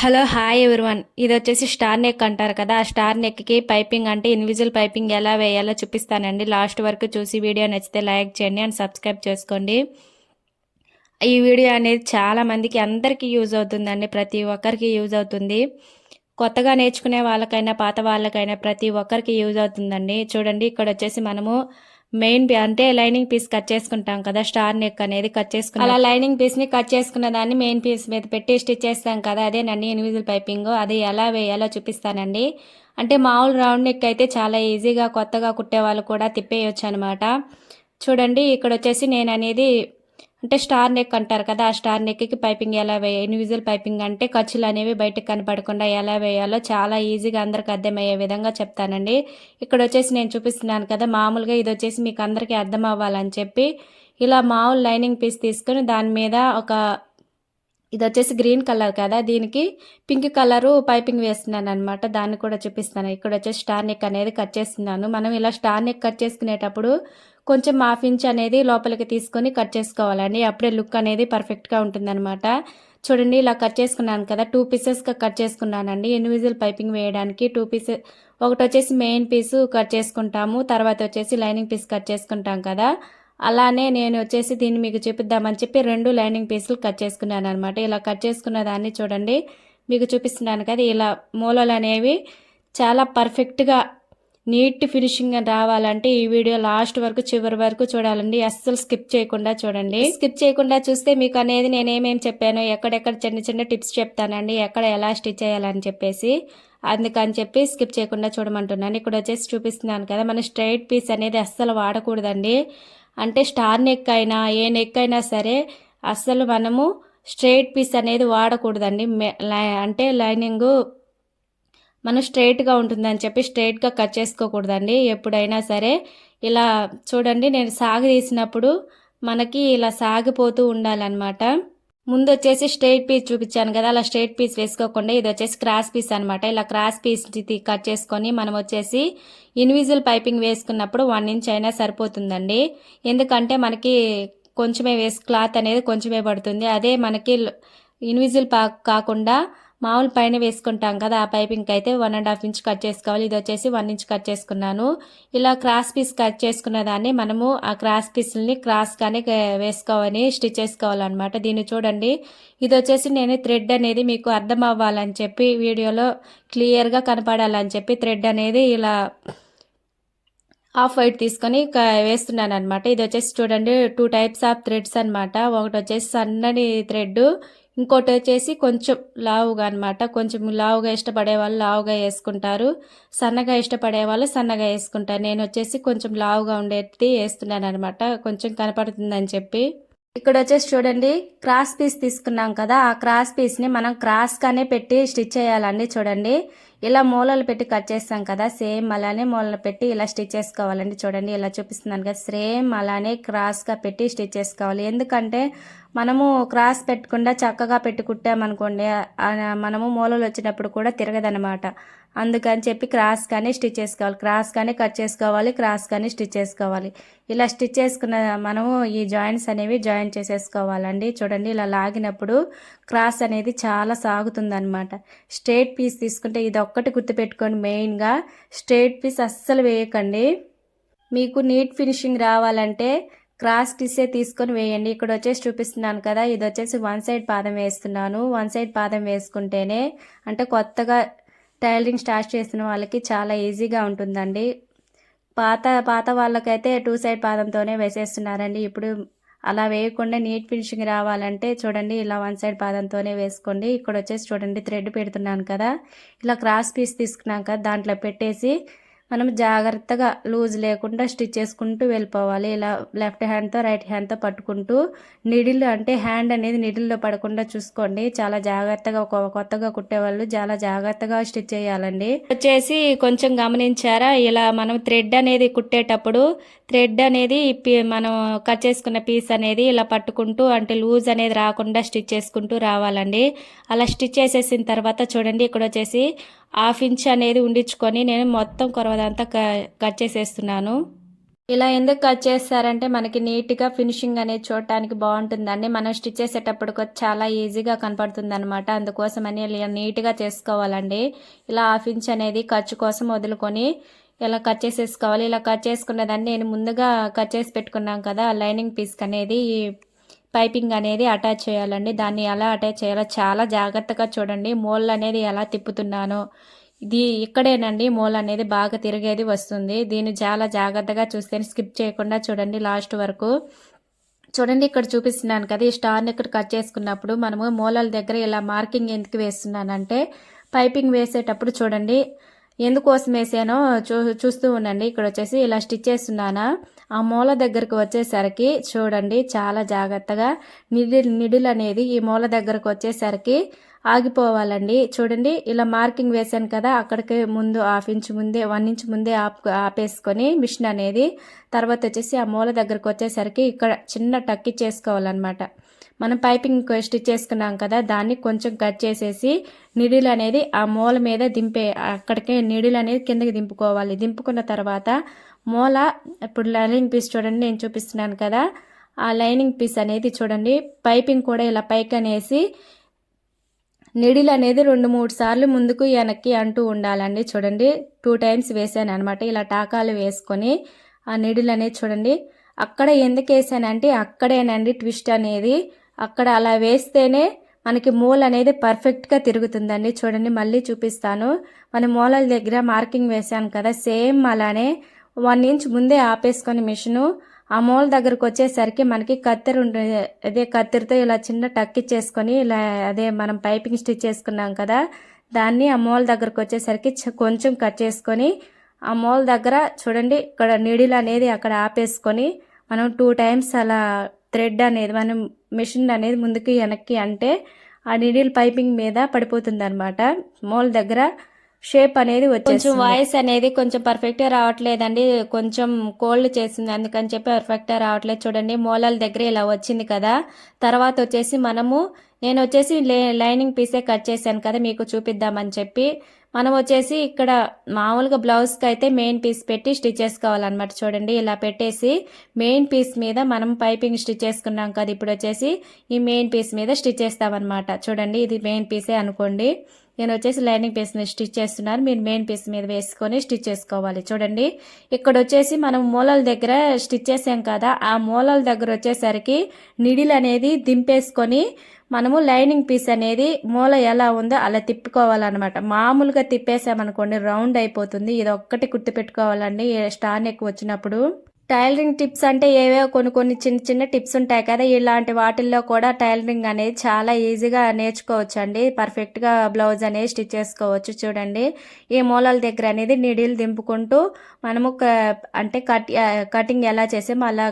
Hello hi everyone. ఇది వచ్చేసి star neck అంటారు కదా. ఆ స్టార్ నెక్కి పైపింగ్ అంటే ఇన్విజిల్ పైపింగ్ ఎలా వేయాలో చూపిస్తానండి. లాస్ట్ వరకు చూసి వీడియో నచ్చితే లైక్ చేయండి అండ్ సబ్స్క్రైబ్ చేసుకోండి. ఈ వీడియో అనేది చాలామందికి అందరికీ యూజ్ అవుతుందండి. ప్రతి ఒక్కరికి యూజ్ అవుతుంది. కొత్తగా నేర్చుకునే వాళ్ళకైనా పాత వాళ్ళకైనా ప్రతి ఒక్కరికి యూజ్ అవుతుందండి. చూడండి ఇక్కడ వచ్చేసి మనము మెయిన్ అంటే లైనింగ్ పీస్ కట్ చేసుకుంటాం కదా స్టార్ నెక్ అనేది కట్ చేసుకుని అలా లైనింగ్ పీస్ని కట్ చేసుకున్న దాన్ని మెయిన్ పీస్ మీద పెట్టి స్టిచ్ చేస్తాం కదా అదే నన్ను ఇన్విజిల్ పైపింగ్ అది ఎలా వేయాలో చూపిస్తానండి. అంటే మామూలు రౌండ్ నెక్ అయితే చాలా ఈజీగా కొత్తగా కుట్టే వాళ్ళు కూడా తిప్పేయచ్చు అనమాట చూడండి ఇక్కడ వచ్చేసి నేను అనేది అంటే స్టార్ నెక్ అంటారు కదా ఆ స్టార్ నెక్కి పైపింగ్ ఎలా వేయ ఇన్విజువల్ పైపింగ్ అంటే ఖర్చులు అనేవి బయటకు కనపడకుండా ఎలా వేయాలో చాలా ఈజీగా అందరికి అర్థమయ్యే విధంగా చెప్తానండి. ఇక్కడ వచ్చేసి నేను చూపిస్తున్నాను కదా మామూలుగా ఇది వచ్చేసి మీకు అందరికీ అర్థం అవ్వాలని చెప్పి ఇలా మామూలు లైనింగ్ పీస్ తీసుకొని దాని మీద ఒక ఇది వచ్చేసి గ్రీన్ కలర్ కదా దీనికి పింక్ కలరు పైపింగ్ వేస్తున్నాను అనమాట దాన్ని కూడా చూపిస్తాను. ఇక్కడ వచ్చేసి స్టార్ నెక్ అనేది కట్ చేస్తున్నాను. మనం ఇలా స్టార్ నెక్ కట్ చేసుకునేటప్పుడు కొంచెం హాఫ్ ఇంచ్ అనేది లోపలికి తీసుకొని కట్ చేసుకోవాలండి. అప్పుడే లుక్ అనేది పర్ఫెక్ట్గా ఉంటుందన్నమాట. చూడండి ఇలా కట్ చేసుకున్నాను కదా టూ పీసెస్గా కట్ చేసుకున్నానండి. ఇండివిజువల్ పైపింగ్ వేయడానికి టూ పీసెస్ ఒకటి వచ్చేసి మెయిన్ పీసు కట్ చేసుకుంటాము తర్వాత వచ్చేసి లైనింగ్ పీస్ కట్ చేసుకుంటాం కదా. అలానే నేను వచ్చేసి దీన్ని మీకు చూపిద్దామని చెప్పి రెండు లైనింగ్ పీసులు కట్ చేసుకున్నాను అనమాట ఇలా కట్ చేసుకున్న దాన్ని చూడండి. మీకు చూపిస్తున్నాను కదా ఇలా మూలలు అనేవి చాలా పర్ఫెక్ట్గా నీట్ ఫినిషింగ్ రావాలంటే ఈ వీడియో లాస్ట్ వరకు చివరి వరకు చూడాలండి. అస్సలు స్కిప్ చేయకుండా చూడండి. స్కిప్ చేయకుండా చూస్తే మీకు అనేది నేనేమేమి చెప్పాను ఎక్కడెక్కడ చిన్న చిన్న టిప్స్ చెప్తానండి ఎక్కడ ఎలా స్టిచ్ చేయాలని చెప్పేసి అందుకని చెప్పి స్కిప్ చేయకుండా చూడమంటున్నాను. ఇక్కడ వచ్చేసి చూపిస్తున్నాను కదా మన స్ట్రైట్ పీస్ అనేది అస్సలు వాడకూడదండి. అంటే స్టార్ నెక్ అయినా ఏ నెక్ అయినా సరే అస్సలు మనము స్ట్రైట్ పీస్ అనేది వాడకూడదండి. అంటే లైనింగ్ మనం స్ట్రైట్గా ఉంటుందని చెప్పి స్ట్రైట్గా కట్ చేసుకోకూడదండి. ఎప్పుడైనా సరే ఇలా చూడండి నేను సాగు తీసినప్పుడు మనకి ఇలా సాగిపోతూ ఉండాలన్నమాట. ముందు వచ్చేసి స్ట్రైట్ పీస్ చూపించాను కదా అలా స్ట్రైట్ పీస్ వేసుకోకుండా ఇది వచ్చేసి క్రాస్ పీస్ అనమాట ఇలా క్రాస్ పీస్ కట్ చేసుకొని మనం వచ్చేసి ఇన్విజిల్ పైపింగ్ వేసుకున్నప్పుడు వన్ ఇంచ్ అయినా సరిపోతుందండి. ఎందుకంటే మనకి కొంచెమే వేసి క్లాత్ అనేది కొంచెమే పడుతుంది. అదే మనకి ఇన్విజిల్ కాకుండా మామూలు పైన వేసుకుంటాం కదా ఆ పైపింగ్కి అయితే one and half inch cut చేసుకోవాలి. ఇది వచ్చేసి వన్ ఇంచ్ కట్ చేసుకున్నాను. ఇలా క్రాస్ పీస్ కట్ చేసుకున్న దాన్ని మనము ఆ క్రాస్ పీస్ని క్రాస్గానే వేసుకోవని స్టిచ్ చేసుకోవాలన్నమాట. దీన్ని చూడండి. ఇది వచ్చేసి నేను థ్రెడ్ అనేది మీకు అర్థం అవ్వాలని చెప్పి వీడియోలో క్లియర్గా కనపడాలని చెప్పి థ్రెడ్ అనేది ఇలా హాఫ్ వైట్ తీసుకొని వేస్తున్నాను అనమాట ఇది వచ్చేసి చూడండి టూ టైప్స్ ఆఫ్ థ్రెడ్స్ అనమాట ఒకటి వచ్చేసి సన్నని థ్రెడ్ ఇంకోటి వచ్చేసి కొంచెం లావుగా అనమాట కొంచెం లావుగా ఇష్టపడే వాళ్ళు లావుగా వేసుకుంటారు. సన్నగా ఇష్టపడే వాళ్ళు సన్నగా వేసుకుంటారు. నేను వచ్చేసి కొంచెం లావుగా ఉండేది వేస్తున్నాను అనమాట కొంచెం కనపడుతుందని చెప్పి. ఇక్కడ వచ్చేసి చూడండి క్రాస్ పీస్ తీసుకున్నాం కదా. ఆ క్రాస్ పీస్ని మనం క్రాస్గానే పెట్టి స్టిచ్ చేయాలండి చూడండి. ఇలా మూలలు పెట్టి కట్ చేస్తాం కదా సేమ్ అలానే మూలలు పెట్టి ఇలా స్టిచ్ చేసుకోవాలండి. చూడండి ఇలా చూపిస్తున్నాను కదా సేమ్ అలానే క్రాస్గా పెట్టి స్టిచ్ చేసుకోవాలి. ఎందుకంటే మనము క్రాస్ పెట్టకుండా చక్కగా పెట్టి కుట్టామనుకోండి మనము మూలలు వచ్చినప్పుడు కూడా తిరగదనమాట అందుకని చెప్పి క్రాస్ కానీ స్టిచ్ చేసుకోవాలి. క్రాస్ కానీ కట్ చేసుకోవాలి క్రాస్ కానీ స్టిచ్ చేసుకోవాలి. ఇలా స్టిచ్ చేసుకున్న మనము ఈ జాయింట్స్ అనేవి జాయిన్ చేసేసుకోవాలండి. చూడండి ఇలా లాగినప్పుడు క్రాస్ అనేది చాలా సాగుతుందనమాట స్ట్రేట్ పీస్ తీసుకుంటే ఇది ఒక్కటి గుర్తుపెట్టుకోండి. మెయిన్గా స్ట్రేట్ పీస్ అస్సలు వేయకండి. మీకు నీట్ ఫినిషింగ్ రావాలంటే క్రాస్ పీసే తీసుకొని వేయండి. ఇక్కడ వచ్చేసి చూపిస్తున్నాను కదా ఇది వచ్చేసి వన్ సైడ్ పాదం వేస్తున్నాను. వన్ సైడ్ పాదం వేసుకుంటేనే అంటే కొత్తగా టైలరింగ్ స్టార్ట్ చేసిన వాళ్ళకి చాలా ఈజీగా ఉంటుందండి. పాత పాత వాళ్ళకైతే టూ సైడ్ పాదంతోనే వేసేస్తున్నారండి. ఇప్పుడు అలా వేయకుండా నీట్ ఫినిషింగ్ రావాలంటే చూడండి ఇలా వన్ సైడ్ పాదంతోనే వేసుకోండి. ఇక్కడ వచ్చేసి చూడండి థ్రెడ్ పెడుతున్నాను కదా. ఇలా క్రాస్ పీస్ తీసుకున్నాక దాంట్లో పెట్టేసి మనం జాగ్రత్తగా లూజ్ లేకుండా స్టిచ్ చేసుకుంటూ వెళ్ళిపోవాలి. ఇలా లెఫ్ట్ హ్యాండ్తో రైట్ హ్యాండ్తో పట్టుకుంటూ నిడిల్ అంటే హ్యాండ్ అనేది నిడిల్లో పడకుండా చూసుకోండి. చాలా జాగ్రత్తగా ఒక కొత్తగా కుట్టేవాళ్ళు చాలా జాగ్రత్తగా స్టిచ్ చేయాలండి. వచ్చేసి కొంచెం గమనించారా? ఇలా మనం థ్రెడ్ అనేది కుట్టేటప్పుడు థ్రెడ్ అనేది మనం కట్ చేసుకున్న పీస్ అనేది ఇలా పట్టుకుంటూ అంటే లూజ్ అనేది రాకుండా స్టిచ్ చేసుకుంటూ రావాలండి. అలా స్టిచ్ చేసేసిన తర్వాత చూడండి ఇక్కడ వచ్చేసి హాఫ్ ఇంచ్ అనేది ఉండించుకొని నేను మొత్తం కొరవదంతా కట్ చేసేస్తున్నాను. ఇలా ఎందుకు కట్ చేస్తారంటే మనకి నీట్గా ఫినిషింగ్ అనేది చూడటానికి బాగుంటుందండి. మనం స్టిచ్ చేసేటప్పుడు చాలా ఈజీగా కనపడుతుంది అనమాట అందుకోసమని ఇలా నీట్గా చేసుకోవాలండి. ఇలా హాఫ్ ఇంచ్ అనేది ఖర్చు కోసం వదులుకొని ఇలా కట్ చేసేసుకోవాలి. ఇలా కట్ చేసుకున్నదాన్ని నేను ముందుగా కట్ చేసి పెట్టుకున్నాం కదా ఆ లైనింగ్ పీస్కి అనేది ఈ పైపింగ్ అనేది అటాచ్ చేయాలండి. దాన్ని ఎలా అటాచ్ చేయాలో చాలా జాగ్రత్తగా చూడండి. మోల్ అనేది ఎలా తిప్పుతున్నానో. ఇది ఇక్కడేనండి. మోల్ అనేది బాగా తిరిగేది వస్తుంది. దీన్ని చాలా జాగ్రత్తగా చూస్తే స్కిప్ చేయకుండా చూడండి లాస్ట్ వరకు. చూడండి ఇక్కడ చూపిస్తున్నాను కదా ఈ స్టార్ని ఇక్కడ కట్ చేసుకున్నప్పుడు మనము మూలల దగ్గర ఇలా మార్కింగ్ ఎందుకు వేస్తున్నానంటే పైపింగ్ వేసేటప్పుడు చూడండి ఎందుకోసం వేసానో చూ చూస్తూ ఉండండి. ఇక్కడ వచ్చేసి ఇలా స్టిచ్ చేస్తున్నానా? ఆ మూల దగ్గరకు వచ్చేసరికి చూడండి చాలా జాగ్రత్తగా నిడిల్ నిడిల్ అనేది ఈ మూల దగ్గరకు వచ్చేసరికి ఆగిపోవాలండి. చూడండి ఇలా మార్కింగ్ వేసాను కదా అక్కడికి ముందు హాఫ్ ఇంచ్ ముందే వన్ ఇంచ్ ముందే ఆప్ ఆపేసుకొని మిషన్ అనేది తర్వాత వచ్చేసి ఆ మూల దగ్గరకు వచ్చేసరికి ఇక్కడ చిన్న టక్కి చేసుకోవాలన్నమాట. మనం పైపింగ్ స్టిచ్ చేసుకున్నాం కదా దాన్ని కొంచెం కట్ చేసేసి నిడిల్ అనేది ఆ మూల మీద దింపే అక్కడికే నిడిల్ అనేది కిందకి దింపుకోవాలి. దింపుకున్న తర్వాత మూల ఇప్పుడు లైనింగ్ పీస్ చూడండి నేను చూపిస్తున్నాను కదా. ఆ లైనింగ్ పీస్ అనేది చూడండి పైపింగ్ కూడా ఇలా పైకి అనేసి నిడిల్ అనేది రెండు మూడు సార్లు ముందుకు వెనక్కి అంటూ ఉండాలండి. చూడండి టూ టైమ్స్ వేసాను అనమాట ఇలా టాకాలు వేసుకొని ఆ నిడిల్ అనేది చూడండి అక్కడ ఎందుకు వేసానంటే అక్కడేనండి ట్విస్ట్ అనేది. అక్కడ అలా వేస్తేనే మనకి మూల అనేది పర్ఫెక్ట్గా తిరుగుతుందండి. చూడండి మళ్ళీ చూపిస్తాను. మన మూలల దగ్గర మార్కింగ్ వేసాను కదా సేమ్ అలానే వన్ ఇంచ్ ముందే ఆపేసుకొని మిషను. ఆ మూల దగ్గరకు వచ్చేసరికి మనకి కత్తెర ఉంటుంది అదే కత్తెరతో ఇలా చిన్న టక్ ఇచ్చేసుకొని ఇలా అదే మనం పైపింగ్ స్టిచ్ చేసుకున్నాం కదా దాన్ని ఆ మూల దగ్గరకు వచ్చేసరికి కొంచెం కట్ చేసుకొని ఆ మూల దగ్గర చూడండి ఇక్కడ నీడిల్ అనేది అక్కడ ఆపేసుకొని మనం టూ టైమ్స్ అలా థ్రెడ్ అనేది మనం మిషన్ అనేది ముందుకి వెనక్కి అంటే ఆ నీడిల్ పైపింగ్ మీద పడిపోతుంది అనమాట మూల దగ్గర షేప్ అనేది కొంచెం వాయిస్ అనేది కొంచెం పర్ఫెక్ట్గా రావట్లేదండి. కొంచెం కోల్డ్ చేసింది. అందుకని చెప్పి పర్ఫెక్ట్గా రావట్లేదు. చూడండి మూలాల దగ్గర ఇలా వచ్చింది కదా. తర్వాత వచ్చేసి మనము నేను వచ్చేసి లే లైనింగ్ పీసే కట్ చేశాను కదా మీకు చూపిద్దామని చెప్పి. మనం వచ్చేసి ఇక్కడ మామూలుగా బ్లౌజ్కి అయితే మెయిన్ పీస్ పెట్టి స్టిచ్ చేసుకోవాలన్నమాట చూడండి. ఇలా పెట్టేసి మెయిన్ పీస్ మీద మనం పైపింగ్ స్టిచ్ చేసుకున్నాం కదా ఇప్పుడు వచ్చేసి ఈ మెయిన్ పీస్ మీద స్టిచ్ చేస్తామన్నమాట. చూడండి ఇది మెయిన్ పీసే అనుకోండి. నేను వచ్చేసి లైనింగ్ పీస్ స్టిచ్ చేస్తున్నాను మీరు మెయిన్ పీస్ మీద వేసుకొని స్టిచ్ చేసుకోవాలి. చూడండి. ఇక్కడ వచ్చేసి మనం మూలల దగ్గర స్టిచ్ చేసాం కదా. ఆ మూలల దగ్గర వచ్చేసరికి నిడిల్ అనేది దింపేసుకొని మనము లైనింగ్ పీస్ అనేది మూల ఎలా ఉందో అలా తిప్పుకోవాలన్నమాట. మామూలుగా తిప్పేసామనుకోండి రౌండ్ అయిపోతుంది. ఇది ఒక్కటి గుర్తు పెట్టుకోవాలండి స్టాన్ ఎక్కువ వచ్చినప్పుడు. టైలరింగ్ టిప్స్ అంటే ఏవేవో కొన్ని కొన్ని చిన్న చిన్న టిప్స్ ఉంటాయి కదా. ఇలాంటి వాటిల్లో కూడా టైలరింగ్ అనేది చాలా ఈజీగా నేర్చుకోవచ్చు అండి పర్ఫెక్ట్గా బ్లౌజ్ అనేది స్టిచ్ చేసుకోవచ్చు చూడండి. ఈ మూలల దగ్గర అనేది నీడిల్ దింపుకుంటూ మనము అంటే కట్ కటింగ్ ఎలా చేసామో అలా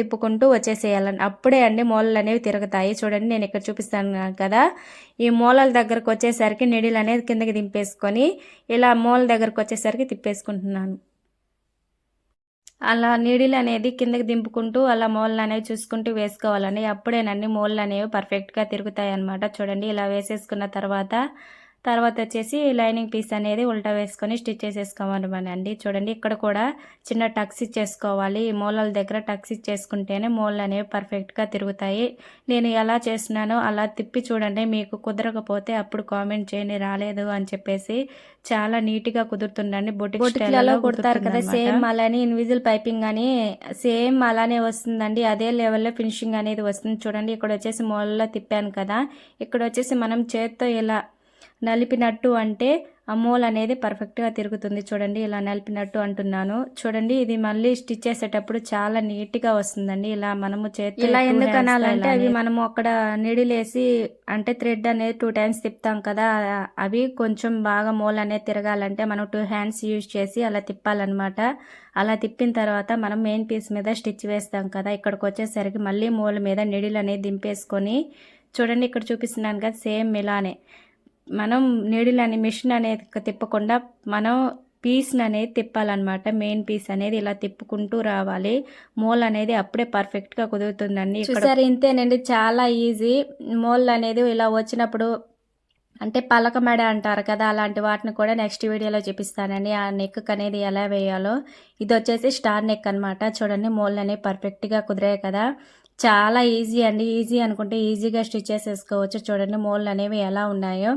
తిప్పుకుంటూ వచ్చేసేయాలండి అప్పుడే అండి మూలలు అనేవి తిరుగుతాయి. చూడండి నేను ఇక్కడ చూపిస్తాను కదా. ఈ మూలల దగ్గరకు వచ్చేసరికి నీడిల్ అనేది కిందకి దింపేసుకొని ఇలా మూల దగ్గరకు వచ్చేసరికి తిప్పేసుకుంటున్నాను. అలా నీడిల్ అనేది కిందకి దింపుకుంటూ అలా మోళ్ళు అనేవి చూసుకుంటూ వేసుకోవాలండి. అప్పుడేనండి మోళ్ళు అనేవి పర్ఫెక్ట్గా తిరుగుతాయి అన్నమాట చూడండి ఇలా వేసేసుకున్న తర్వాత తర్వాత వచ్చేసి లైనింగ్ పీస్ అనేది ఉల్టా వేసుకొని స్టిచ్ చేసేసుకోవాలి అండి. చూడండి ఇక్కడ కూడా చిన్న టక్స్ ఇచ్చేసుకోవాలి. ఈ మూలల దగ్గర టక్స్ ఇచ్చేసుకుంటేనే మూలలు అనేవి పర్ఫెక్ట్గా తిరుగుతాయి. నేను ఎలా చేస్తున్నానో అలా తిప్పి చూడండి మీకు కుదరకపోతే అప్పుడు కామెంట్ చేయండి రాలేదు అని చెప్పేసి చాలా నీట్గా కుదురుతుందండి బొటిక్ బొటిక్లలో కుడతారు కదా సేమ్ అలానే ఇన్విజిల్ పైపింగ్ అని సేమ్ అలానే వస్తుందండి అదే లెవెల్లో ఫినిషింగ్ అనేది వస్తుంది. చూడండి ఇక్కడ వచ్చేసి మూలలో తిప్పాను కదా ఇక్కడ వచ్చేసి మనం చేత్తో ఇలా నలిపినట్టు అంటే ఆ మూల అనేది పర్ఫెక్ట్గా తిరుగుతుంది. చూడండి ఇలా నలిపినట్టు అంటున్నాను. చూడండి ఇది మళ్ళీ స్టిచ్ చేసేటప్పుడు చాలా నీట్గా వస్తుందండి. ఇలా మనము చేతి ఇలా ఎందుకు అనాలంటే అవి మనము అక్కడ నీడిలేసి అంటే థ్రెడ్ అనేది టూ టైమ్స్ తిప్పుతాం కదా అవి కొంచెం బాగా మూల అనేది తిరగాలంటే మనం టూ హ్యాండ్స్ యూజ్ చేసి అలా తిప్పాలన్నమాట. అలా తిప్పిన తర్వాత మనం మెయిన్ పీస్ మీద స్టిచ్ వేస్తాం కదా ఇక్కడికి వచ్చేసరికి మళ్ళీ మూల మీద నిడిల్ అనేది దింపేసుకొని చూడండి ఇక్కడ చూపిస్తున్నాను కదా సేమ్ ఇలానే. మనం నీడిల్ అనే మిషన్ అనేది తిప్పకుండా మనం పీస్ అనేది తిప్పాలన్నమాట. మెయిన్ పీస్ అనేది ఇలా తిప్పుకుంటూ రావాలి. మోల్ అనేది అప్పుడే పర్ఫెక్ట్గా కుదురుతుందండి. చూసారు ఇంతేనండి. చాలా ఈజీ మోల్ అనేది ఇలా వచ్చినప్పుడు అంటే పలక మెడ అంటారు కదా అలాంటి వాటిని కూడా నెక్స్ట్ వీడియోలో చూపిస్తానండి. ఆ నెక్ అనేది ఎలా వేయాలో. ఇది వచ్చేసి స్టార్ నెక్ అనమాట చూడండి మోల్ అనేవి పర్ఫెక్ట్గా కుదిరాయి కదా. చాలా ఈజీ అండి. ఈజీ అనుకుంటే ఈజీగా స్టిచ్ చేసేసుకోవచ్చు. చూడండి మోళ్ళు అనేవి ఎలా ఉన్నాయో.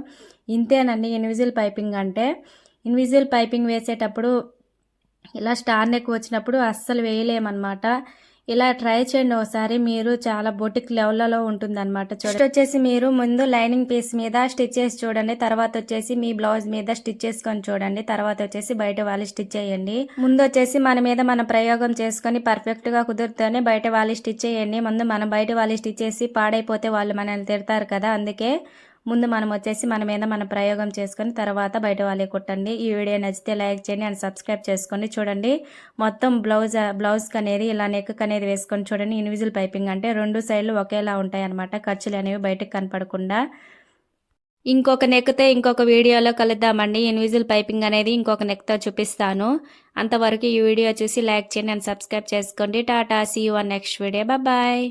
ఇంతేనండి ఇన్విజిల్ పైపింగ్ అంటే. ఇన్విజిల్ పైపింగ్ వేసేటప్పుడు ఇలా స్టార్ నెక్ వచ్చినప్పుడు అస్సలు వేయలేమన్నమాట. ఇలా ట్రై చేయండి ఒకసారి. మీరు చాలా బొటిక్ లెవెల్లో ఉంటుందన్నమాట. చూడండి. వచ్చేసి మీరు ముందు లైనింగ్ పీస్ మీద స్టిచ్ చేసి చూడండి. తర్వాత వచ్చేసి మీ బ్లౌజ్ మీద స్టిచ్ చేసుకొని చూడండి. తర్వాత వచ్చేసి బయట వాళ్ళు స్టిచ్ చేయండి. ముందు వచ్చేసి మన మీద మన ప్రయోగం చేసుకొని పర్ఫెక్ట్గా కుదిరితేనే బయట వాళ్ళు స్టిచ్ చేయండి. ముందు మనం బయట వాళ్ళు స్టిచ్ చేసి పాడైపోతే వాళ్ళు మనల్ని తిడతారు కదా. అందుకే ముందు మనం వచ్చేసి మన మీద మన ప్రయోగం చేసుకొని తర్వాత బయట వాళ్ళే కుట్టండి. ఈ వీడియో నచ్చితే లైక్ చేయండి అండ్ సబ్స్క్రైబ్ చేసుకోండి చూడండి. మొత్తం బ్లౌజ్ బ్లౌజ్కి అనేది ఇలా నెక్ అనేది వేసుకొని చూడండి. ఇన్విజిల్ పైపింగ్ అంటే రెండు సైడ్లు ఒకేలా ఉంటాయి అనమాట ఖర్చులు అనేవి బయటకు కనపడకుండా. ఇంకొక నెక్తో ఇంకొక వీడియోలో కలుద్దామండి. ఇన్విజిల్ పైపింగ్ అనేది ఇంకొక నెక్తో చూపిస్తాను. అంతవరకు ఈ వీడియో చూసి లైక్ చేయండి అండ్ సబ్స్క్రైబ్ చేసుకోండి. Tata see you next video bye